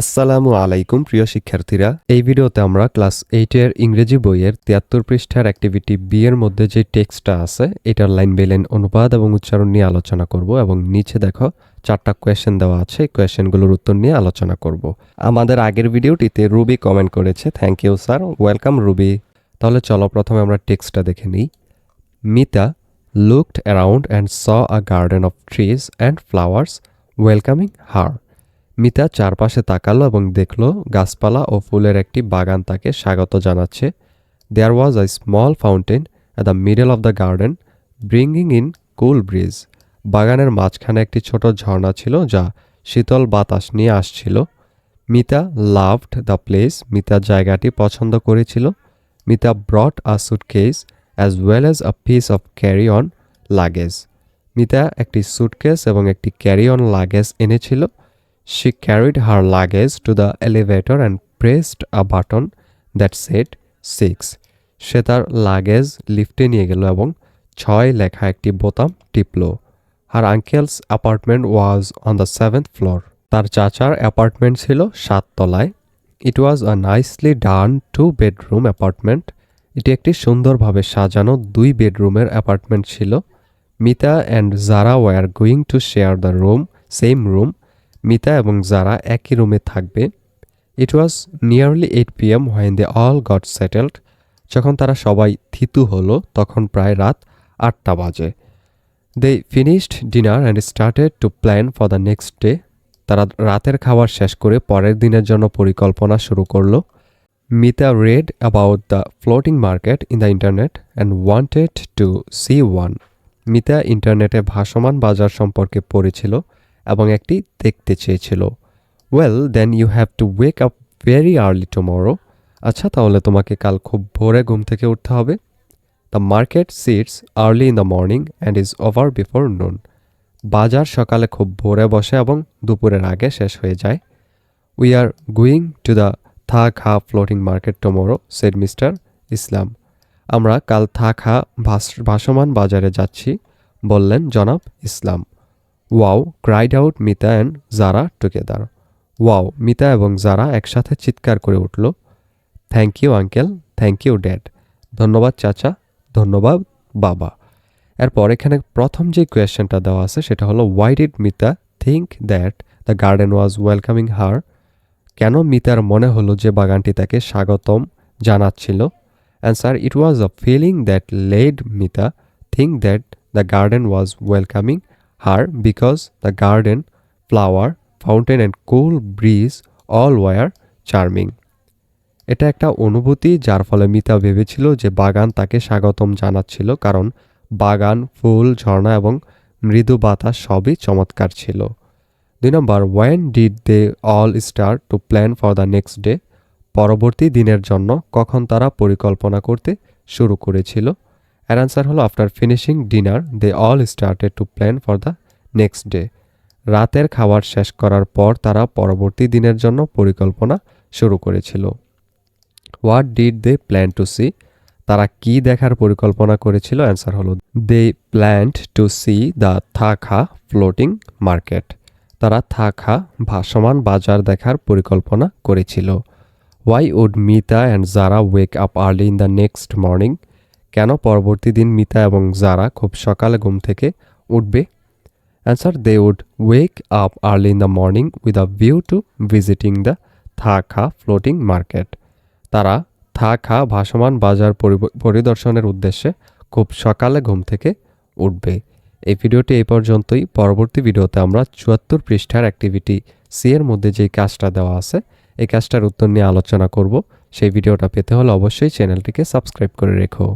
আসসালামু আলাইকুম, প্রিয় শিক্ষার্থীরা। এই ভিডিওতে আমরা ক্লাস এইটের ইংরেজি বইয়ের তিয়াত্তর পৃষ্ঠার অ্যাক্টিভিটি বি এর মধ্যে যে টেক্সটটা আছে, এটার লাইন বেলেন অনুবাদ এবং উচ্চারণ নিয়ে আলোচনা করব এবং নিচে দেখো চারটা কোয়েশ্চেন দেওয়া আছে, এই কোয়েশ্চেনগুলোর উত্তর নিয়ে আলোচনা করব। আমাদের আগের ভিডিওটিতে রুবি কমেন্ট করেছে thank you sir welcome Ruby তাহলে চলো প্রথমে আমরা টেক্সটটা দেখে নিই। Mita looked around and saw a garden of trees and flowers welcoming her Mita চারপাশে তাকালো এবং দেখল গাছপালা ও ফুলের একটি বাগান তাকে স্বাগত জানাচ্ছে। There was a small fountain at the middle of the garden bringing in cool breeze বাগানের মাঝখানে একটি ছোট ঝর্ণা ছিল যা শীতল বাতাস নিয়ে আসছিল। Mita loved the place Mita জায়গাটি পছন্দ করেছিল। Mita brought a suitcase as well as a piece of carry on luggage Mita একটি সুটকেস এবং একটি ক্যারি অন লাগেজ এনেছিল। She carried her luggage to the elevator and pressed a button that said six. সে তার luggage লিফটে নিয়ে গেল এবং ছয় লেখা একটি বোতাম টিপল। Her uncle's apartment was on the seventh floor তার চাচার অ্যাপার্টমেন্ট ছিল সাততলায় it was a nicely done two bedroom apartment এটি একটি সুন্দরভাবে সাজানো দুই বেডরুমের অ্যাপার্টমেন্ট ছিল। Mita and Zara were going to share the room same room Mita এবং যারা একই রুমে থাকবে। It was nearly eight P M when they all got settled যখন তারা সবাই থিতু হলো, তখন প্রায় রাত আটটা বাজে। They finished dinner and started to plan for the next day তারা রাতের খাবার শেষ করে পরের দিনের জন্য পরিকল্পনা শুরু করল। Mita read about the floating market in the internet and wanted to see one Mita ইন্টারনেটে ভাসমান বাজার সম্পর্কে পড়েছিল। এবং একটি দেখতে চেয়েছিল। Well then you have to wake up very early tomorrow আচ্ছা তাহলে তোমাকে কাল খুব ভোরে ঘুম থেকে উঠতে হবে। The market sits early in the morning and is over before noon বাজার সকালে খুব ভোরে বসে এবং দুপুরের আগে শেষ হয়ে যায়। We are going to the Tha Kha floating market tomorrow said Mr Islam আমরা কাল থা খা ভাসমান বাজারে যাচ্ছি, বললেন জনাব Islam. Wow, cried out Mita and Zara together. Wow, Mita এবং জারা একসাথে চিৎকার করে উঠল, thank you uncle, thank you dad, ধন্যবাদ চাচা, ধন্যবাদ বাবা। এরপর এখানে প্রথম যে কোয়েশ্চেনটা দেওয়া আছে সেটা হলো why did Mita think that the garden was welcoming her কেন মিতার মনে হলো যে বাগানটি তাকে স্বাগতম জানাচ্ছিল? Answer it was a feeling that led Mita think that the garden was welcoming her because the garden, flower, fountain and cool breeze all were charming. এটা একটা অনুভূতি যার ফলে মিতা ভেবেছিল যে বাগান তাকে স্বাগতম জানাচ্ছিল কারণ বাগান ফুল ঝর্ণা এবং মৃদু বাতাস সবই চমৎকার ছিল। দুই নম্বর when did they all start to plan for the next day পরবর্তী দিনের জন্য কখন তারা পরিকল্পনা করতে শুরু করেছিল? এর আনসার হলো after finishing dinner they all started to plan for the next day রাতের খাবার শেষ করার পর তারা পরবর্তী দিনের জন্য পরিকল্পনা শুরু করেছিল। What did they plan to see তারা কি দেখার পরিকল্পনা করেছিল? অ্যান্সার হলো they planned to see the Thakha floating market তারা থাখা ভাসমান বাজার দেখার পরিকল্পনা করেছিল। Why would Mita and Zara wake up early in the next morning কেন পরবর্তী দিন মিতা এবং জারা খুব সকালে ঘুম থেকে উঠবে? Answer they would wake up early in the morning with a view to visiting the Tha Kha floating market তারা থা খা ভাসমান বাজার পরিদর্শনের উদ্দেশ্যে খুব সকালে ঘুম থেকে উঠবে। এই ভিডিওটি এই পর্যন্তই। পরবর্তী ভিডিওতে আমরা চুয়াত্তর পৃষ্ঠার অ্যাক্টিভিটি সি এর মধ্যে যে কাজটা দেওয়া আছে, এই কাজটার উত্তর নিয়ে আলোচনা করব। সেই ভিডিওটা পেতে হলে অবশ্যই চ্যানেলটিকে সাবস্ক্রাইব করে রেখো।